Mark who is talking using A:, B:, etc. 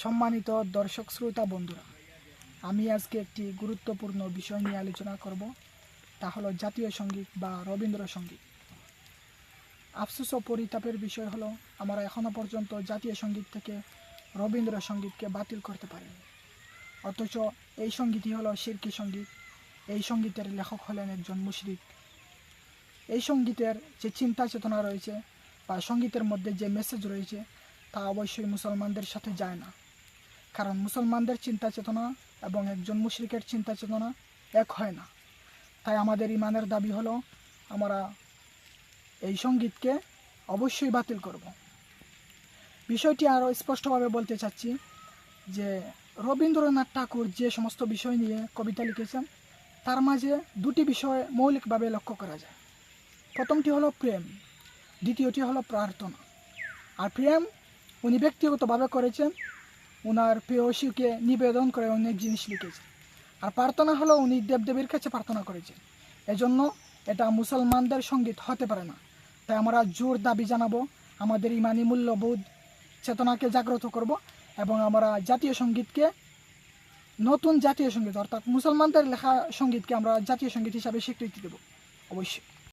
A: সম্মানিত দর্শক শ্রোতা বন্ধুরা, আমি আজকে একটি গুরুত্বপূর্ণ বিষয় নিয়ে আলোচনা করব, তা হলো জাতীয় সংগীত বা রবীন্দ্রসঙ্গীত আফসোস ও পরিতাপের বিষয় হলো, আমরা এখনও পর্যন্ত জাতীয় সংগীত থেকে রবীন্দ্রসঙ্গীতকে বাতিল করতে পারিনি। অথচ এই সঙ্গীতই হলো শিরকি সংগীত, এই সঙ্গীতের লেখক হলেন একজন মুশরিক। এই সঙ্গীতের যে চিন্তা চেতনা রয়েছে বা সঙ্গীতের মধ্যে যে মেসেজ রয়েছে, তা অবশ্যই মুসলমানদের সাথে যায় না। কারণ মুসলমানদের চিন্তা চেতনা এবং একজন মুশরিকের চিন্তা চেতনা এক হয় না। তাই আমাদের ইমানের দাবি হলো, আমরা এই সঙ্গীতকে অবশ্যই বাতিল করব। বিষয়টি আরও স্পষ্টভাবে বলতে চাচ্ছি যে, রবীন্দ্রনাথ ঠাকুর যে সমস্ত বিষয় নিয়ে কবিতা লিখেছেন, তার মাঝে দুটি বিষয় মৌলিকভাবে লক্ষ্য করা যায়। প্রথমটি হলো প্রেম, দ্বিতীয়টি হলো প্রার্থনা। আর প্রেম উনি ব্যক্তিগতভাবে করেছেন ওনার প্রেয়সীকে নিবেদন করে অনেক জিনিস লিখেছেন আর প্রার্থনা হলো উনি দেবদেবীর কাছে প্রার্থনা করেছেন। এজন্য এটা মুসলমানদের সংগীত হতে পারে না। তাই আমরা জোর দাবি জানাব, আমাদের ইমানি মূল্যবোধ চেতনাকে জাগ্রত করব এবং আমরা জাতীয় সঙ্গীতকে, নতুন জাতীয় সংগীত অর্থাৎ মুসলমানদের লেখা সঙ্গীতকে আমরা জাতীয় সংগীত হিসাবে স্বীকৃতি দেব। অবশ্যই।